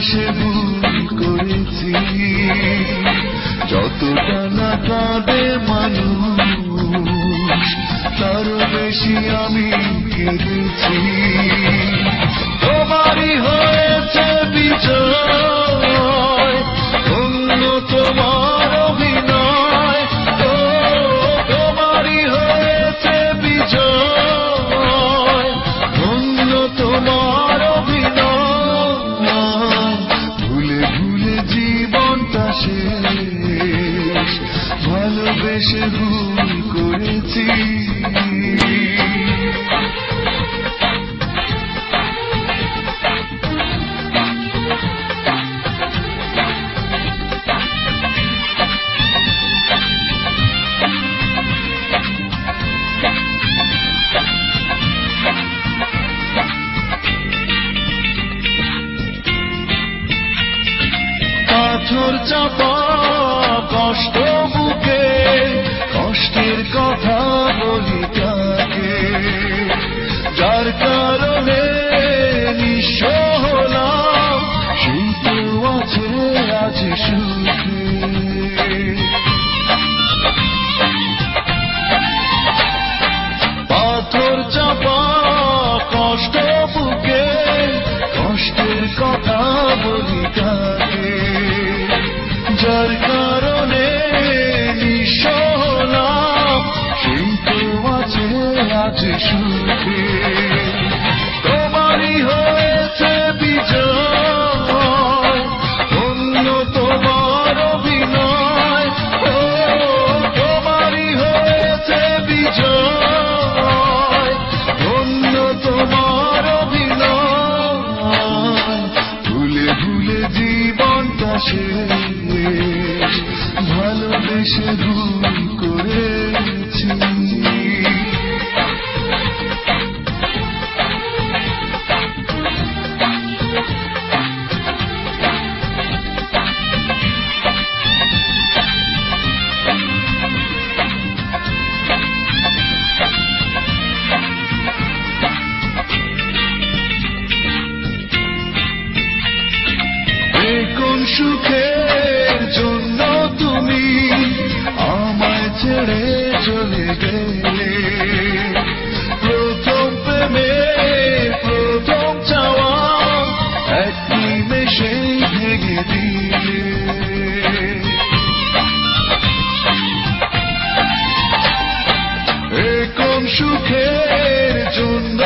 সে ভুল করেছি। যতটা না কাঁদে মানুষ তার বেশি আমি কেঁদেছি। তোমারই হয়েছে বিচার ভালোবেসে ভুল করেছি। পাথর চাপা যাবে যার কারণে নিশোলাম কিন্তু আছে আজ সুখে। তোমারই হয়ে সুখের জন্য তুমি আমায় ছেড়ে চলে গেলে। প্রথম প্রেমে প্রথম চাওয়া এক নিমেষে ভেঙে দিলে। সুখের জন্য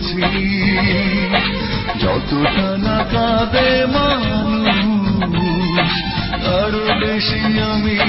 পেয়েছি যতটা না কাঁদে মানুষ আরও বেশি আমি